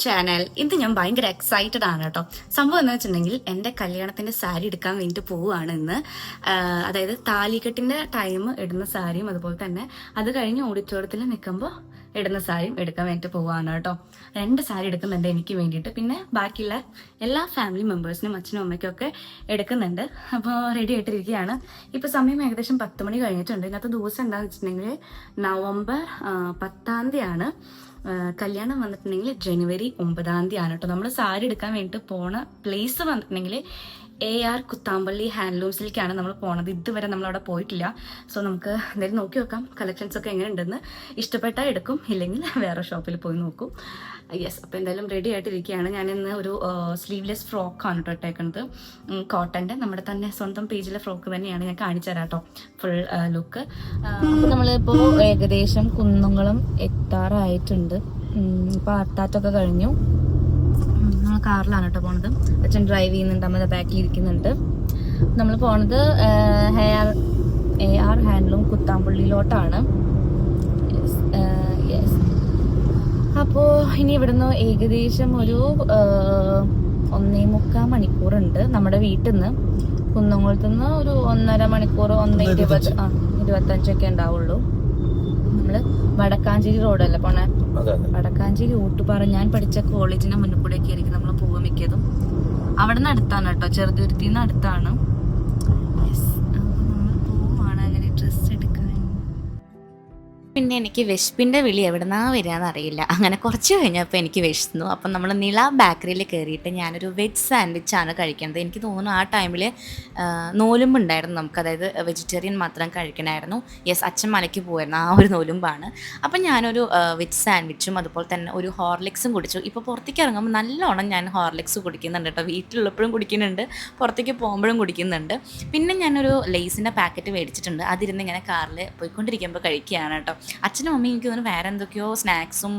Channel ഇന്ന് ഞാൻ ഭയങ്കര എക്സൈറ്റഡ് ആണ് കേട്ടോ. സംഭവം എന്ന് വെച്ചിട്ടുണ്ടെങ്കിൽ എന്റെ കല്യാണത്തിന്റെ സാരി എടുക്കാൻ വേണ്ടിയിട്ട് പോവുകയാണ് ഇന്ന്. അതായത് താലികെട്ടിന്റെ ടൈം ഇടുന്ന സാരിയും അതുപോലെ തന്നെ. അത് കഴിഞ്ഞ് ഓഡിറ്റോറിയത്തിൽ നിൽക്കുമ്പോൾ ഇടുന്ന സാരിയും എടുക്കാൻ വേണ്ടിയിട്ട് പോവാണ് കേട്ടോ. രണ്ട് സാരി എടുക്കുന്നുണ്ട് എനിക്ക് വേണ്ടിയിട്ട്. പിന്നെ ബാക്കിയുള്ള എല്ലാ ഫാമിലി മെമ്പേഴ്സിനും അച്ഛനും അമ്മയ്ക്കും ഒക്കെ എടുക്കുന്നുണ്ട്. അപ്പോൾ റെഡി ആയിട്ടിരിക്കുകയാണ്. ഇപ്പോൾ സമയം ഏകദേശം പത്ത് മണി കഴിഞ്ഞിട്ടുണ്ട്. ഇന്നത്തെ ദിവസം എന്താണെന്ന് വെച്ചിട്ടുണ്ടെങ്കിൽ നവംബർ പത്താം തീയതിയാണ് കല്യാണം വന്നിട്ടുണ്ടെങ്കിൽ ജനുവരി ഒമ്പതാം തീയതി ആണ് കേട്ടോ. നമ്മൾ സാരി എടുക്കാൻ വേണ്ടിയിട്ട് പോണ പ്ലേസ് വന്നിട്ടുണ്ടെങ്കിൽ എ ആർ കുത്താമ്പള്ളി ഹാൻഡ്ലൂംസിലേക്കാണ് നമ്മൾ പോണത്. ഇതുവരെ നമ്മൾ അവിടെ പോയിട്ടില്ല. സോ നമുക്ക് എന്തായാലും നോക്കി നോക്കാം കളക്ഷൻസ് ഒക്കെ എങ്ങനെ ഉണ്ടെന്ന് ഇഷ്ടപ്പെട്ടാൽ എടുക്കും. ഇല്ലെങ്കിൽ വേറെ ഷോപ്പിൽ പോയി നോക്കും. യെസ് അപ്പോൾ എന്തായാലും റെഡി ആയിട്ടിരിക്കുകയാണ്. ഞാൻ ഇന്ന് ഒരു സ്ലീവ്ലെസ് ഫ്രോക്കാണ് കേട്ടോ ഇട്ടേക്കുന്നത് കോട്ടന്റെ നമ്മുടെ തന്നെ സ്വന്തം പേജിലെ ഫ്രോക്ക് തന്നെയാണ് ഞാൻ കാണിച്ചു തരാം ഫുൾ ലുക്ക് അപ്പൊ നമ്മളിപ്പോ ഏകദേശം കുന്നുകളും എത്താറായിട്ടുണ്ട്. ഇപ്പൊ അത്താറ്റൊക്കെ കഴിഞ്ഞു. കാറിലാണ് കേട്ടോ പോണത്. അച്ഛൻ ഡ്രൈവ് ചെയ്യുന്നുണ്ട് അമ്മ ബാക്കിൽ ഇരിക്കുന്നുണ്ട്. നമ്മൾ പോണത് ഹെയർ എ ആർ ഹാൻഡ്ലൂം കുത്താമ്പള്ളിയിലോട്ടാണ്. യെസ് അപ്പോ ഇനി ഇവിടുന്ന് ഏകദേശം ഒരു ഒന്നേ മുക്കാൽ മണിക്കൂറുണ്ട് നമ്മുടെ വീട്ടിൽ നിന്ന് കുന്നംകുളത്ത് നിന്ന് ഒരു ഒന്നര മണിക്കൂർ ഒന്ന് ഇരുപത് ആ ഇരുപത്തഞ്ചൊക്കെ ഉണ്ടാവുള്ളൂ. നമ്മൾ വടക്കാഞ്ചേരി റോഡല്ലേ പോണേ? വടക്കാഞ്ചേരി ഊട്ടുപാറ ഞാൻ പഠിച്ച കോളേജിന്റെ മുന്നിൽ കൂടെ ഒക്കെ ആയിരിക്കും നമ്മൾ പോവുക മിക്കതും. അവിടെ നിന്ന് അടുത്താണ് കേട്ടോ ചെറുതുരുത്തിന്ന് അടുത്താണ്. പോവാണ്. അങ്ങനെ ഡ്രസ്സ് പിന്നെ എനിക്ക് വിശപ്പിന്റെ വിളി എവിടുന്നാ വരികയെന്ന് അറിയില്ല അങ്ങനെ കുറച്ച് കഴിഞ്ഞപ്പോൾ എനിക്ക് വിശന്നു അപ്പം നമ്മൾ നില ബേക്കറിയിൽ കയറിയിട്ട് ഞാനൊരു വെജ് സാൻഡ്വിച്ചാണ് കഴിക്കുന്നത്. എനിക്ക് തോന്നുന്നു ആ ടൈമിൽ നോലുമ്പുണ്ടായിരുന്നു നമുക്ക്. അതായത് വെജിറ്റേറിയൻ മാത്രം കഴിക്കണമായിരുന്നു യെസ് അച്ഛൻ മലയ്ക്ക് പോയിരുന്നു ആ ഒരു നോലുമ്പാണ്. അപ്പം ഞാനൊരു വെജ് സാൻഡ്വിച്ചും അതുപോലെ തന്നെ ഒരു ഹോർലിക്സും കുടിച്ചു. ഇപ്പോൾ പുറത്തേക്ക് ഇറങ്ങുമ്പോൾ നല്ലോണം ഞാൻ ഹോർലിക്സ് കുടിക്കുന്നുണ്ട് കേട്ടോ വീട്ടിലുള്ളപ്പോഴും കുടിക്കുന്നുണ്ട്. പുറത്തേക്ക് പോകുമ്പോഴും കുടിക്കുന്നുണ്ട്. പിന്നെ ഞാനൊരു ലേസിന്റെ പാക്കറ്റ് മേടിച്ചിട്ടുണ്ട്. അതിരുന്ന് ഇങ്ങനെ കാറിൽ പോയിക്കൊണ്ടിരിക്കുമ്പോൾ കഴിക്കുകയാണ് കേട്ടോ അച്ഛനും അമ്മയും എനിക്ക് തോന്നുന്നു വേറെ എന്തൊക്കെയോ സ്നാക്സും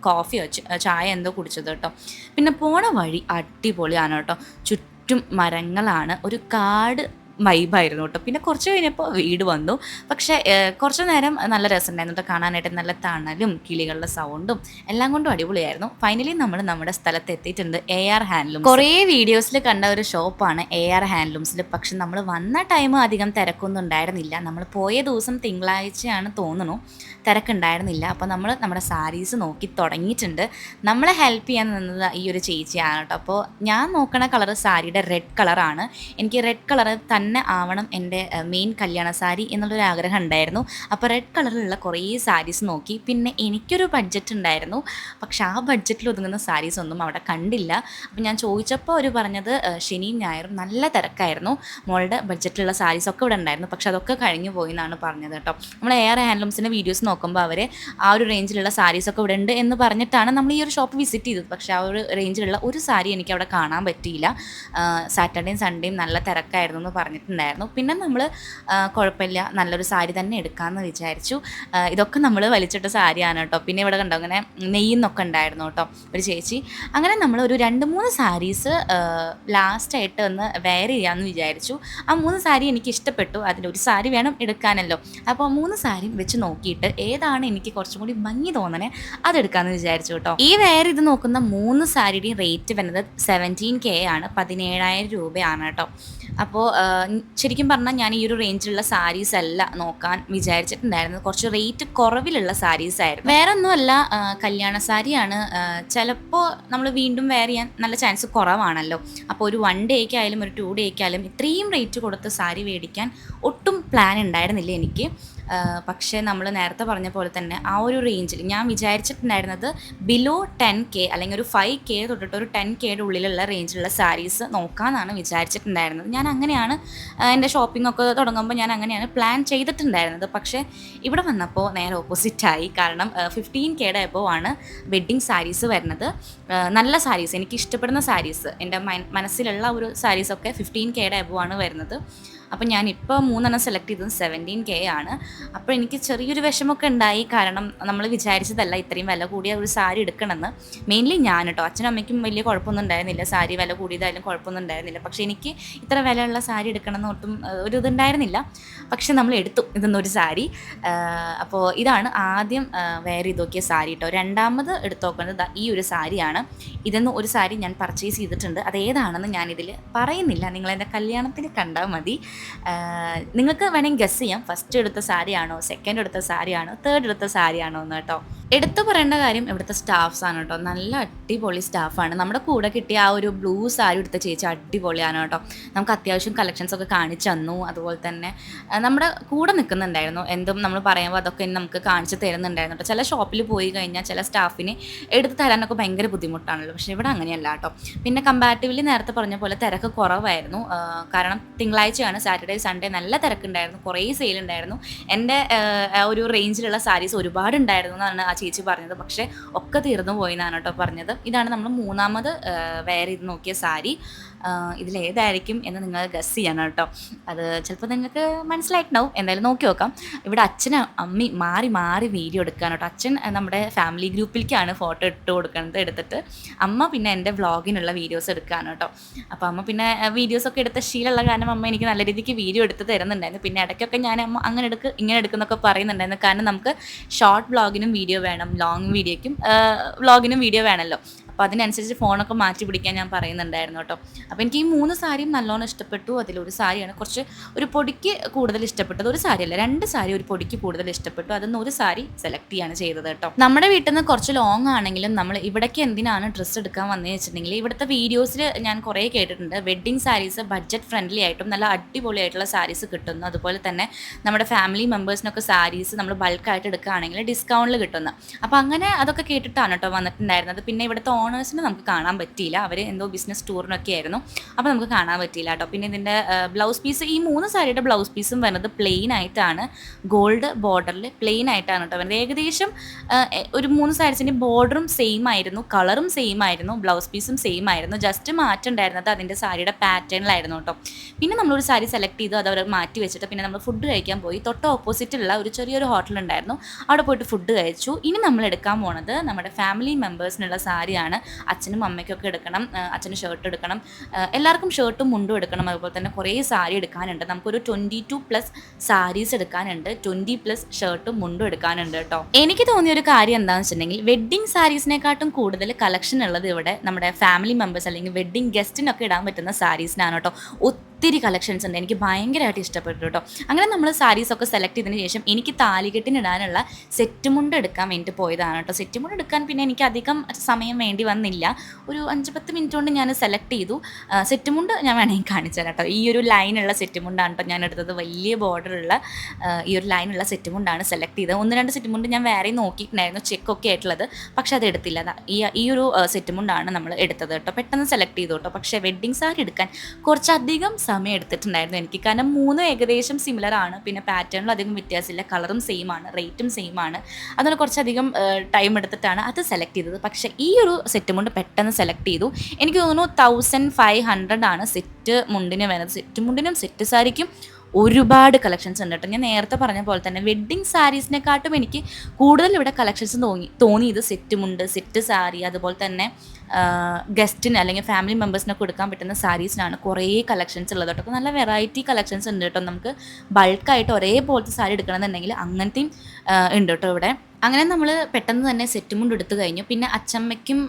കോഫിയോ ചായ എന്തോ കുടിച്ചത് കേട്ടോ. പിന്നെ പോണ വഴി അടിപൊളിയാണ് കേട്ടോ. ചുറ്റും മരങ്ങളാണ്. ഒരു കാട് വൈബായിരുന്നു കേട്ടോ പിന്നെ കുറച്ച് കഴിഞ്ഞപ്പോൾ വീട് വന്നു. പക്ഷേ കുറച്ച് നേരം നല്ല രസമുണ്ടായിരുന്നു കേട്ടോ കാണാനായിട്ട്. നല്ല തണലും കിളികളുടെ സൗണ്ടും എല്ലാം കൊണ്ടും അടിപൊളിയായിരുന്നു. ഫൈനലി നമ്മൾ നമ്മുടെ സ്ഥലത്ത് എത്തിയിട്ടുണ്ട് എ ആർ ഹാൻഡ്ലൂം കുറേ വീഡിയോസിൽ കണ്ട ഒരു ഷോപ്പാണ് എ ആർ ഹാൻഡ്ലൂംസിൽ പക്ഷെ നമ്മൾ വന്ന ടൈം അധികം തിരക്കൊന്നും ഉണ്ടായിരുന്നില്ല നമ്മൾ പോയ ദിവസം തിങ്കളാഴ്ചയാണ് തോന്നുന്നു. തിരക്കുണ്ടായിരുന്നില്ല. അപ്പോൾ നമ്മൾ നമ്മുടെ സാരീസ് നോക്കി തുടങ്ങിയിട്ടുണ്ട്. നമ്മളെ ഹെൽപ്പ് ചെയ്യാൻ നിന്നത് ഈ ഒരു ചേച്ചിയാണ് കേട്ടോ അപ്പോൾ ഞാൻ നോക്കണ കളർ സാരിയുടെ റെഡ് കളറാണ് എനിക്ക് റെഡ് കളർ തന്നെ ആവണം എന്റെ മെയിൻ കല്യാണ സാരി എന്നുള്ളൊരു ആഗ്രഹം ഉണ്ടായിരുന്നു. അപ്പോൾ റെഡ് കളറിലുള്ള കുറേ സാരീസ് നോക്കി. പിന്നെ എനിക്കൊരു ബഡ്ജറ്റ് ഉണ്ടായിരുന്നു. പക്ഷെ ആ ബഡ്ജറ്റിൽ ഒതുങ്ങുന്ന സാരീസ് ഒന്നും അവിടെ കണ്ടില്ല. അപ്പോൾ ഞാൻ ചോദിച്ചപ്പോൾ അവർ പറഞ്ഞത് ശനിയും ഞായറും നല്ല തിരക്കായിരുന്നു. മോളുടെ ബഡ്ജറ്റിലുള്ള സാരീസ് ഒക്കെ ഇവിടെ ഉണ്ടായിരുന്നു. പക്ഷെ അതൊക്കെ കഴിഞ്ഞു പോയി എന്നാണ് പറഞ്ഞത് കേട്ടോ. നമ്മൾ എയർ ഹാൻഡ്ലൂംസിന്റെ വീഡിയോസ് നോക്കുമ്പോൾ അവർ ആ ഒരു റേഞ്ചിലുള്ള സാരീസ് ഒക്കെ ഇവിടെ ഉണ്ട് എന്ന് പറഞ്ഞിട്ടാണ് നമ്മൾ ഈ ഒരു ഷോപ്പ് വിസിറ്റ് ചെയ്തത്. പക്ഷേ ആ ഒരു റേഞ്ചിലുള്ള ഒരു സാരി എനിക്ക് അവിടെ കാണാൻ പറ്റിയില്ല. സാറ്റർഡേയും സൺഡേയും നല്ല തിരക്കായിരുന്നു എന്ന് പറഞ്ഞിട്ടുണ്ടായിരുന്നു. പിന്നെ നമ്മൾ കുഴപ്പമില്ല നല്ലൊരു സാരി തന്നെ എടുക്കാമെന്ന് വിചാരിച്ചു. ഇതൊക്കെ നമ്മൾ വലിച്ചിട്ട സാരിയാണ് കേട്ടോ പിന്നെ ഇവിടെ കണ്ടോ അങ്ങനെ നെയ്യുന്നൊക്കെ ഉണ്ടായിരുന്നു കേട്ടോ ഒരു ചേച്ചി. അങ്ങനെ നമ്മൾ ഒരു രണ്ട് മൂന്ന് സാരീസ് ലാസ്റ്റായിട്ട് ഒന്ന് വെയർ ചെയ്യാമെന്ന് വിചാരിച്ചു. ആ മൂന്ന് സാരി എനിക്ക് ഇഷ്ടപ്പെട്ടു. അതിൽ ഒരു സാരി വേണം എടുക്കാനല്ലോ. അപ്പോൾ ആ മൂന്ന് സാരിയും വെച്ച് നോക്കിയിട്ട് ഏതാണ് എനിക്ക് കുറച്ചും കൂടി ഭംഗി തോന്നണേ അതെടുക്കാമെന്ന് വിചാരിച്ചു കേട്ടോ ഈ വെയർ ഇത് നോക്കുന്ന മൂന്ന് സാരിയുടെയും റേറ്റ് വരുന്നത് സെവന്റീൻ കെ ആണ്. പതിനേഴായിരം രൂപയാണ് കേട്ടോ അപ്പോൾ ശരിക്കും പറഞ്ഞാൽ ഞാൻ ഈ ഒരു റേഞ്ചിലുള്ള സാരീസ് അല്ല നോക്കാൻ വിചാരിച്ചിട്ടുണ്ടായിരുന്നത്. കുറച്ച് റേറ്റ് കുറവിലുള്ള സാരീസ് ആയിരുന്നു. വേറെ ഒന്നുമല്ല കല്യാണ സാരിയാണ് ചിലപ്പോൾ നമ്മൾ വീണ്ടും വെയർ ചെയ്യാൻ നല്ല ചാൻസ് കുറവാണല്ലോ. അപ്പോൾ ഒരു വൺ ഡേക്ക് ആയാലും ഒരു ടു ഡേക്കായാലും ഇത്രയും റേറ്റ് കൊടുത്ത് സാരി മേടിക്കാൻ ഒട്ടും പ്ലാൻ ഉണ്ടായിരുന്നില്ല എനിക്ക്. പക്ഷേ നമ്മൾ നേരത്തെ പറഞ്ഞ പോലെ തന്നെ ആ ഒരു റേഞ്ചിൽ ഞാൻ വിചാരിച്ചിട്ടുണ്ടായിരുന്നത് ബിലോ ടെൻ കെ അല്ലെങ്കിൽ ഒരു ഫൈവ് കെ തൊട്ടിട്ട് ഒരു ടെൻ കെയുടെ ഉള്ളിലുള്ള റേഞ്ചിലുള്ള സാരീസ് നോക്കാമെന്നാണ് വിചാരിച്ചിട്ടുണ്ടായിരുന്നത്. ഞാൻ അങ്ങനെയാണ് എന്റെ ഷോപ്പിംഗ് ഒക്കെ തുടങ്ങുമ്പോൾ ഞാൻ അങ്ങനെയാണ് പ്ലാൻ ചെയ്തിട്ടുണ്ടായിരുന്നത്. പക്ഷേ ഇവിടെ വന്നപ്പോൾ നേരെ ഓപ്പോസിറ്റായി കാരണം ഫിഫ്റ്റീൻ കെയുടെ എബോ ആണ് വെഡ്ഡിങ് സാരീസ് വരുന്നത്. നല്ല സാരീസ് എനിക്ക് ഇഷ്ടപ്പെടുന്ന സാരീസ് എന്റെ മനസ്സിലുള്ള ഒരു സാരീസൊക്കെ ഫിഫ്റ്റീൻ കെയുടെ എബോ ആണ് വരുന്നത്. അപ്പോൾ ഞാനിപ്പോൾ മൂന്നെണ്ണം സെലക്ട് ചെയ്തത് സെവന്റീൻ കെ ആണ്. അപ്പോൾ എനിക്ക് ചെറിയൊരു വിഷമമൊക്കെ ഉണ്ടായി. കാരണം നമ്മൾ വിചാരിച്ചതല്ല ഇത്രയും വില കൂടിയ ഒരു സാരി എടുക്കണമെന്ന്. മെയിൻലി ഞാൻ കേട്ടോ അച്ഛനും അമ്മയ്ക്കും വലിയ കുഴപ്പമൊന്നും ഉണ്ടായിരുന്നില്ല. സാരി വില കൂടിയതായാലും കുഴപ്പമൊന്നും ഉണ്ടായിരുന്നില്ല. പക്ഷേ എനിക്ക് ഇത്ര വിലയുള്ള സാരി എടുക്കണമെന്ന് ഒട്ടും ഒരു ഇതുണ്ടായിരുന്നില്ല പക്ഷെ നമ്മൾ എടുത്തു ഇതെന്നൊരു സാരി. അപ്പോൾ ഇതാണ് ആദ്യം വെയർ ചെയ്ത് നോക്കിയ സാരി കേട്ടോ രണ്ടാമത് എടുത്തോക്കുന്നത് ദാ ഈ ഒരു സാരിയാണ്. ഇതെന്ന് ഒരു സാരി ഞാൻ പർച്ചേസ് ചെയ്തിട്ടുണ്ട്. അത് ഏതാണെന്ന് ഞാനിതിൽ പറയുന്നില്ല. നിങ്ങൾ എന്റെ കല്യാണത്തിന് കണ്ടാൽ മതി. നിങ്ങൾക്ക് വേണമെങ്കിൽ ഗസ് ചെയ്യാം. ഫസ്റ്റ് എടുത്ത സാരിയാണോ? സെക്കൻഡ് എടുത്ത സാരിയാണോ? തേർഡ് എടുത്ത സാരിയാണോ എന്ന് കേട്ടോ. എടുത്തു പറയേണ്ട കാര്യം ഇവിടുത്തെ സ്റ്റാഫ്സ് ആണ് കേട്ടോ. നല്ല അടിപൊളി സ്റ്റാഫാണ് നമ്മുടെ കൂടെ കിട്ടിയ ആ ഒരു ബ്ലൂ സാരി എടുത്ത ചേച്ചി അടിപൊളിയാണ് കേട്ടോ. നമുക്ക് അത്യാവശ്യം കളക്ഷൻസ് ഒക്കെ കാണിച്ചു തന്നു. അതുപോലെ തന്നെ നമ്മുടെ കൂടെ നിൽക്കുന്നുണ്ടായിരുന്നു എന്തും നമ്മൾ പറയുമ്പോൾ അതൊക്കെ നമുക്ക് കാണിച്ചു തരുന്നുണ്ടായിരുന്നു കേട്ടോ. ചില ഷോപ്പിൽ പോയി കഴിഞ്ഞാൽ ചില സ്റ്റാഫിന് എടുത്ത് തരാനൊക്കെ ഭയങ്കര ബുദ്ധിമുട്ടാണല്ലോ. പക്ഷേ ഇവിടെ അങ്ങനെയല്ല കേട്ടോ. പിന്നെ കമ്പാരിറ്റീവ്ലി നേരത്തെ പറഞ്ഞ പോലെ തിരക്ക് കുറവായിരുന്നു. കാരണം തിങ്കളാഴ്ചയാണ് സാറ്റർഡേ സൺഡേ നല്ല തിരക്കുണ്ടായിരുന്നു. കുറേ സെയിൽ ഉണ്ടായിരുന്നു. എന്റെ ഒരു റേഞ്ചിലുള്ള സാരീസ് ഒരുപാട് ഉണ്ടായിരുന്നു എന്നാണ് ചേച്ചി പറഞ്ഞത്. പക്ഷെ ഒക്കെ തീർന്നു പോയി എന്നാണ് കേട്ടോ പറഞ്ഞത്. ഇതാണ് നമ്മൾ മൂന്നാമത് വെയർ ചെയ്ത് നോക്കിയ സാരി. ഇതിലേതായിരിക്കും എന്ന് നിങ്ങൾ ഗസ് ചെയ്യണം കേട്ടോ. അത് ചിലപ്പോൾ നിങ്ങൾക്ക് മനസ്സിലായിട്ടുണ്ടാവും. എന്തായാലും നോക്കി നോക്കാം. ഇവിടെ അച്ഛനും അമ്മി മാറി മാറി വീഡിയോ എടുക്കാൻ കേട്ടോ. അച്ഛൻ നമ്മുടെ ഫാമിലി ഗ്രൂപ്പിലേക്കാണ് ഫോട്ടോ ഇട്ട് കൊടുക്കുന്നത് എടുത്തിട്ട്. അമ്മ പിന്നെ എന്റെ വ്ളോഗിനുള്ള വീഡിയോസ് എടുക്കുകയാണ് കേട്ടോ. അപ്പോൾ അമ്മ പിന്നെ വീഡിയോസൊക്കെ എടുത്ത ശീലമുള്ള കാരണം അമ്മ എനിക്ക് നല്ല രീതിക്ക് വീഡിയോ എടുത്ത് തരുന്നുണ്ടായിരുന്നു. പിന്നെ ഇടയ്ക്കൊക്കെ ഞാൻ അമ്മ അങ്ങനെ എടുക്ക് ഇങ്ങനെ എടുക്കുന്നൊക്കെ പറയുന്നുണ്ടായിരുന്നു. കാരണം നമുക്ക് ഷോർട്ട് വ്ളോഗിനും വീഡിയോ വേണം. ലോങ് വീഡിയോയ്ക്കും വ്ളോഗിനും വീഡിയോ വേണമല്ലോ അപ്പോൾ അതിനനുസരിച്ച് ഫോണൊക്കെ മാറ്റി പിടിക്കാൻ ഞാൻ പറയുന്നുണ്ടായിരുന്നു കേട്ടോ. അപ്പോൾ എനിക്ക് ഈ മൂന്ന് സാരിയും നല്ലോണം ഇഷ്ടപ്പെട്ടു. അതിലൊരു സാരിയാണ് കുറച്ച് ഒരു പൊടിക്ക് കൂടുതൽ ഇഷ്ടപ്പെട്ടത് ഒരു സാരിയല്ല രണ്ട് സാരി ഒരു പൊടിക്ക് കൂടുതൽ ഇഷ്ടപ്പെട്ടു. അതൊന്ന് ഒരു സാരി സെലക്ട് ചെയ്യാണ് ചെയ്തത് കേട്ടോ. നമ്മുടെ വീട്ടിൽ നിന്ന് കുറച്ച് ലോങ് ആണെങ്കിലും നമ്മൾ ഇവിടേക്ക് എന്തിനാണ് ഡ്രസ്സ് എടുക്കാൻ വന്നതെന്ന് വെച്ചിട്ടുണ്ടെങ്കിൽ ഇവിടുത്തെ വീഡിയോസിൽ ഞാൻ കുറേ കേട്ടിട്ടുണ്ട്. വെഡ്ഡിങ് സാരീസ് ബഡ്ജറ്റ് ഫ്രണ്ട്ലി ആയിട്ടും നല്ല അടിപൊളിയായിട്ടുള്ള സാരീസ് കിട്ടുന്നു. അതുപോലെ തന്നെ നമ്മുടെ ഫാമിലി മെമ്പേഴ്സിനൊക്കെ സാരീസ് നമ്മൾ ബൾക്കായിട്ട് എടുക്കുകയാണെങ്കിൽ ഡിസ്കൗണ്ടിൽ കിട്ടുന്നു. അപ്പോൾ അങ്ങനെ അതൊക്കെ കേട്ടിട്ടാണ് കേട്ടോ വന്നിട്ടുണ്ടായിരുന്നത്. പിന്നെ ഇവിടുത്തെ ഓണേഴ്സിനെ നമുക്ക് കാണാൻ പറ്റിയില്ല. അവർ എന്തോ ബിസിനസ് ടൂറിനൊക്കെ ആയിരുന്നു. അപ്പോൾ നമുക്ക് കാണാൻ പറ്റിയില്ല കേട്ടോ പിന്നെ ഇതിന്റെ ബ്ലൗസ് പീസ് ഈ മൂന്ന് സാരിയുടെ ബ്ലൗസ് പീസും വരുന്നത് പ്ലെയിൻ ആയിട്ടാണ്. ഗോൾഡ് ബോർഡറിൽ പ്ലെയിൻ ആയിട്ടാണ് കേട്ടോ വരുന്നത്. ഏകദേശം ഒരു മൂന്ന് സാരീസിന്റെ ബോർഡറും സെയിം ആയിരുന്നു. കളറും സെയിം ആയിരുന്നു. ബ്ലൗസ് പീസും സെയിം ആയിരുന്നു. ജസ്റ്റ് മാറ്റം ഉണ്ടായിരുന്നത് അതിന്റെ സാരിയുടെ പാറ്റേണിലായിരുന്നു കേട്ടോ പിന്നെ നമ്മളൊരു സാരി സെലക്ട് ചെയ്തു. അത് അവർ മാറ്റി വെച്ചിട്ട് പിന്നെ നമ്മൾ ഫുഡ് കഴിക്കാൻ പോയി. തൊട്ട് ഓപ്പോസിറ്റുള്ള ഒരു ചെറിയൊരു ഹോട്ടലുണ്ടായിരുന്നു അവിടെ പോയിട്ട് ഫുഡ് കഴിച്ചു. ഇനി നമ്മൾ എടുക്കാൻ പോണത് നമ്മുടെ ഫാമിലി മെമ്പേഴ്സിനുള്ള സാരിയാണ് അച്ഛനും അമ്മയ്ക്കൊക്കെ എടുക്കണം അച്ഛന് ഷർട്ട് എടുക്കണം. എല്ലാവർക്കും ഷർട്ടും മുണ്ടും എടുക്കണം. അതുപോലെ തന്നെ കുറേ സാരി എടുക്കാനുണ്ട്. നമുക്കൊരു ട്വന്റി ടു പ്ലസ് സാരീസ് എടുക്കാനുണ്ട് ട്വന്റി പ്ലസ് ഷർട്ടും മുണ്ടും എടുക്കാനുണ്ട് കേട്ടോ. എനിക്ക് തോന്നിയ ഒരു കാര്യം എന്താണെന്ന് വെച്ചിട്ടുണ്ടെങ്കിൽ വെഡ്ഡിങ് സാരീസിനെക്കാട്ടും കൂടുതൽ കളക്ഷൻ ഉള്ളത് ഇവിടെ നമ്മുടെ ഫാമിലി മെമ്പേഴ്സ് അല്ലെങ്കിൽ വെഡ്ഡിങ് ഗസ്റ്റിനൊക്കെ ഇടാൻ പറ്റുന്ന സാരീസിനാണ് കേട്ടോ. ഒത്തിരി കളക്ഷൻസ് ഉണ്ട്. എനിക്ക് ഭയങ്കരമായിട്ട് ഇഷ്ടപ്പെട്ടു കേട്ടോ. അങ്ങനെ നമ്മൾ സാരീസ് ഒക്കെ സെലക്ട് ചെയ്തതിന് ശേഷം എനിക്ക് താലികെട്ടിനിടാനുള്ള സെറ്റ് മുണ്ട് എടുക്കാൻ വേണ്ടിയിട്ട് പോയതാണ് കേട്ടോ. സെറ്റ് മുണ്ട് എടുക്കാൻ പിന്നെ എനിക്ക് അധികം സമയം വേണ്ടി വന്നില്ല. ഒരു അഞ്ച് പത്ത് മിനിറ്റ് കൊണ്ട് ഞാൻ സെലക്ട് ചെയ്തു. സെറ്റ് മുണ്ട് ഞാൻ വേണമെങ്കിൽ കാണിച്ചു കേട്ടോ. ഈ ഒരു ലൈനുള്ള സെറ്റ് മുണ്ടാണ് കേട്ടോ ഞാൻ എടുത്തത്. വലിയ ബോർഡറുള്ള ഈ ഒരു ലൈനുള്ള സെറ്റ് മുണ്ടാണ് സെലക്ട് ചെയ്തത്. ഒന്ന് രണ്ട് സെറ്റ് മുണ്ട് ഞാൻ വേറെ നോക്കിയിട്ടുണ്ടായിരുന്നു. ചെക്കൊക്കെ ആയിട്ടുള്ളത്. പക്ഷെ അത് എടുത്തില്ല. ഈ ഈ ഒരു സെറ്റ് മുണ്ടാണ് നമ്മൾ എടുത്തത് കേട്ടോ. പെട്ടെന്ന് സെലക്ട് ചെയ്തു കേട്ടോ. പക്ഷേ വെഡ്ഡിങ് സാരി എടുക്കാൻ കുറച്ചധികം സമയം എടുത്തിട്ടുണ്ടായിരുന്നു എനിക്ക്. കാരണം മൂന്നും ഏകദേശം സിമിലർ ആണ്. പിന്നെ പാറ്റേണിലും അധികം വ്യത്യാസമില്ല. കളറും സെയിം ആണ്. റേറ്റും സെയിം ആണ്. അതുകൊണ്ട് കുറച്ചധികം ടൈം എടുത്തിട്ടാണ് അത് സെലക്ട് ചെയ്തത്. പക്ഷേ ഈ ഒരു സെറ്റ് മുണ്ട് പെട്ടെന്ന് സെലക്ട് ചെയ്തു. എനിക്ക് തോന്നുന്നു തൗസൻഡ് ഫൈവ് ഹൺഡ്രഡ് ആണ് സെറ്റ് മുണ്ടിന് വരുന്നത്. സെറ്റ് മുണ്ടിനും സെറ്റ് സാരിക്കും ഒരുപാട് കളക്ഷൻസ് ഉണ്ട് കേട്ടോ. ഞാൻ നേരത്തെ പറഞ്ഞ പോലെ തന്നെ വെഡ്ഡിങ് സാരീസിനെക്കാട്ടും എനിക്ക് കൂടുതൽ ഇവിടെ കളക്ഷൻസ് തോന്നി തോന്നിയത് സെറ്റ് മുണ്ട് സെറ്റ് സാരി അതുപോലെ തന്നെ ഗസ്റ്റിന് അല്ലെങ്കിൽ ഫാമിലി മെമ്പേഴ്സിനെ കൊടുക്കാൻ പറ്റുന്ന സാരീസിനാണ് കുറേ കളക്ഷൻസ് ഉള്ളത് കേട്ടോ. നല്ല വെറൈറ്റി കളക്ഷൻസ് ഉണ്ട് കേട്ടോ. നമുക്ക് ബൾക്കായിട്ട് ഒരേപോലത്തെ സാരി എടുക്കണമെന്നുണ്ടെങ്കിൽ അങ്ങനത്തെയും ഉണ്ട് കേട്ടോ ഇവിടെ. അങ്ങനെ നമ്മൾ പെട്ടെന്ന് തന്നെ സെറ്റ് മുണ്ട് എടുത്തു കഴിഞ്ഞു. പിന്നെ അച്ചമ്മയ്ക്കും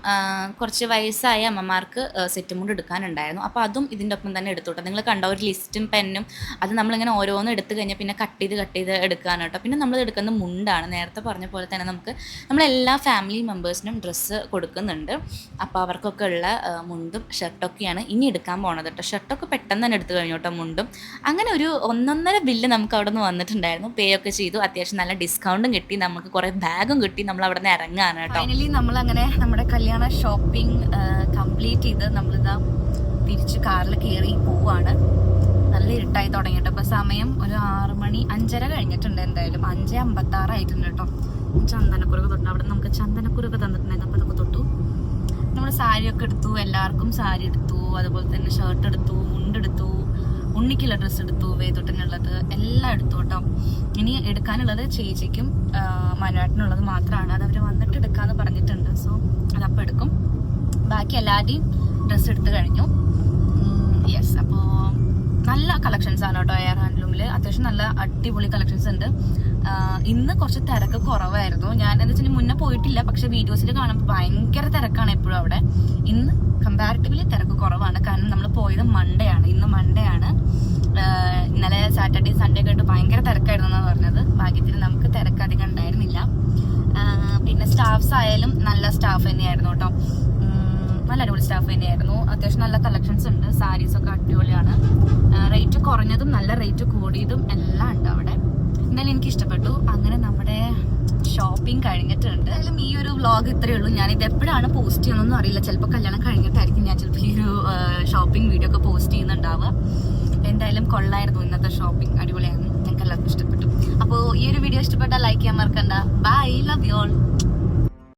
കുറച്ച് വയസ്സായ അമ്മമാർക്ക് സെറ്റ് മുണ്ട് എടുക്കാനുണ്ടായിരുന്നു. അപ്പോൾ അതും ഇതിന്റെ ഒപ്പം തന്നെ എടുത്തു കേട്ടോ. നിങ്ങൾ കണ്ട ഒരു ലിസ്റ്റും പെന്നും അത് നമ്മളിങ്ങനെ ഓരോന്നും എടുത്തു കഴിഞ്ഞാൽ പിന്നെ കട്ട് ചെയ്ത് കട്ട് ചെയ്ത് എടുക്കാനാണ് കേട്ടോ. പിന്നെ നമ്മൾ എടുക്കുന്ന മുണ്ടാണ്. നേരത്തെ പറഞ്ഞ പോലെ തന്നെ നമുക്ക് നമ്മളെല്ലാ ഫാമിലി മെമ്പേഴ്സിനും ഡ്രസ്സ് കൊടുക്കുന്നുണ്ട്. അപ്പോൾ അവർക്കൊക്കെ ഉള്ള മുണ്ടും ഷർട്ടൊക്കെയാണ് ഇനി എടുക്കാൻ പോണത് കേട്ടോ. ഷർട്ടൊക്കെ പെട്ടെന്ന് തന്നെ എടുത്തു കഴിഞ്ഞു കേട്ടോ മുണ്ടും. അങ്ങനെ ഒരു ഒന്നൊന്നര ബില്ല് നമുക്ക് അവിടെ നിന്ന് വന്നിട്ടുണ്ടായിരുന്നു. പേ ഒക്കെ ചെയ്തു. അത്യാവശ്യം നല്ല ഡിസ്കൗണ്ടും കിട്ടി. നമുക്ക് കുറേ ബാഗും കിട്ടി നമ്മൾ അവിടെ നിന്ന് ഇറങ്ങാണ് കേട്ടോ. ഫൈനലി നമ്മൾ അങ്ങനെ നമ്മുടെ കല്യാണ ഷോപ്പിംഗ് കംപ്ലീറ്റ് ചെയ്ത് നമ്മളിതാ തിരിച്ച് കാറിൽ കയറി പോവാണ്. നല്ല ഇരുട്ടായി തുടങ്ങിയിട്ട്. അപ്പൊ സമയം ഒരു ആറ് മണി അഞ്ചര കഴിഞ്ഞിട്ടുണ്ട് എന്തായാലും. അഞ്ച് അമ്പത്തി ആറായിട്ടുണ്ട് കേട്ടോ. ചന്ദനക്കുരൊക്കെ തൊട്ടു. അവിടെ നമുക്ക് ചന്ദനക്കുരൊക്കെ തന്നിട്ടുണ്ടായിരുന്നു. അപ്പൊ അതൊക്കെ തൊട്ടു. നമ്മൾ സാരിയൊക്കെ എടുത്തു എല്ലാവർക്കും സാരി എടുത്തു അതുപോലെ തന്നെ ഷർട്ട് എടുത്തു മുണ്ടെടുത്തു ഉണ്ണിക്കുള്ള ഡ്രസ്സ് എടുത്തു വേതുട്ടനുള്ളത് എല്ലാം എടുത്തു കേട്ടോ. ഇനി എടുക്കാനുള്ളത് ചേച്ചിക്കും മനുവാട്ടിനുള്ളത് മാത്രമാണ്. അത് അവർ വന്നിട്ട് എടുക്കാന്ന് പറഞ്ഞിട്ടുണ്ട്. സോ അതപ്പോൾ എടുക്കും. ബാക്കി എല്ലാവരുടെയും ഡ്രസ്സ് എടുത്തു കഴിഞ്ഞു. യെസ് അപ്പോൾ നല്ല കളക്ഷൻസ് ആണ് കേട്ടോ എയർ ഹാൻഡ്ലൂമിൽ അത്യാവശ്യം നല്ല അടിപൊളി കളക്ഷൻസ് ഉണ്ട്. ഇന്ന് കുറച്ച് തിരക്ക് കുറവായിരുന്നു. ഞാൻ എന്താ വെച്ചാൽ മുന്നേ പോയിട്ടില്ല. പക്ഷെ വീഡിയോസിൽ കാണുമ്പോൾ ഭയങ്കര തിരക്കാണ് എപ്പോഴും അവിടെ. ഇന്ന് കമ്പാരിറ്റീവ്ലി തിരക്ക് കുറവാണ്. കാരണം നമ്മൾ പോയത് മൺഡേ ആണ്. ഇന്ന് മൺഡേ ആണ്. സാറ്റർഡേ സൺഡേ ഒക്കെ ഭയങ്കര തിരക്കായിരുന്നു എന്നാണ് പറഞ്ഞത്. ഭാഗ്യത്തിന് നമുക്ക് തിരക്ക് അധികം ഉണ്ടായിരുന്നില്ല. പിന്നെ സ്റ്റാഫ്സ് ആയാലും നല്ല സ്റ്റാഫ് തന്നെയായിരുന്നു കേട്ടോ. നല്ല അടിപൊളി സ്റ്റാഫ് തന്നെയായിരുന്നു. അത്യാവശ്യം നല്ല കളക്ഷൻസ് ഉണ്ട്. സാരീസ് ഒക്കെ അടിപൊളിയാണ്. റേറ്റ് കുറഞ്ഞതും നല്ല റേറ്റ് കൂടിയതും എല്ലാം ഉണ്ട് അവിടെ. എന്തായാലും എനിക്ക് ഇഷ്ടപ്പെട്ടു. അങ്ങനെ നമ്മുടെ ഷോപ്പിംഗ് കഴിഞ്ഞിട്ടുണ്ട്. എന്തായാലും ഈ ഒരു വ്ളോഗ് ഇത്രയേ ഉള്ളൂ. ഞാൻ ഇത് എപ്പോഴാണ് പോസ്റ്റ് ചെയ്യുന്നതെന്നും അറിയില്ല. ചിലപ്പോൾ കല്യാണം കഴിഞ്ഞിട്ടായിരിക്കും ഞാൻ ചിലപ്പോൾ ഈ ഒരു ഷോപ്പിംഗ് വീഡിയോ ഒക്കെ പോസ്റ്റ് ചെയ്യുന്നുണ്ടാവുക. എന്തായാലും കൊള്ളായിരുന്നു ഇന്നത്തെ ഷോപ്പിംഗ് അടിപൊളിയായിരുന്നു. ഞങ്ങൾക്ക് എല്ലാവർക്കും ഇഷ്ടപ്പെട്ടു. അപ്പോൾ ഈ ഒരു വീഡിയോ ഇഷ്ടപ്പെട്ടാൽ ലൈക്ക് ചെയ്യാൻ മറക്കണ്ട. Bye love you all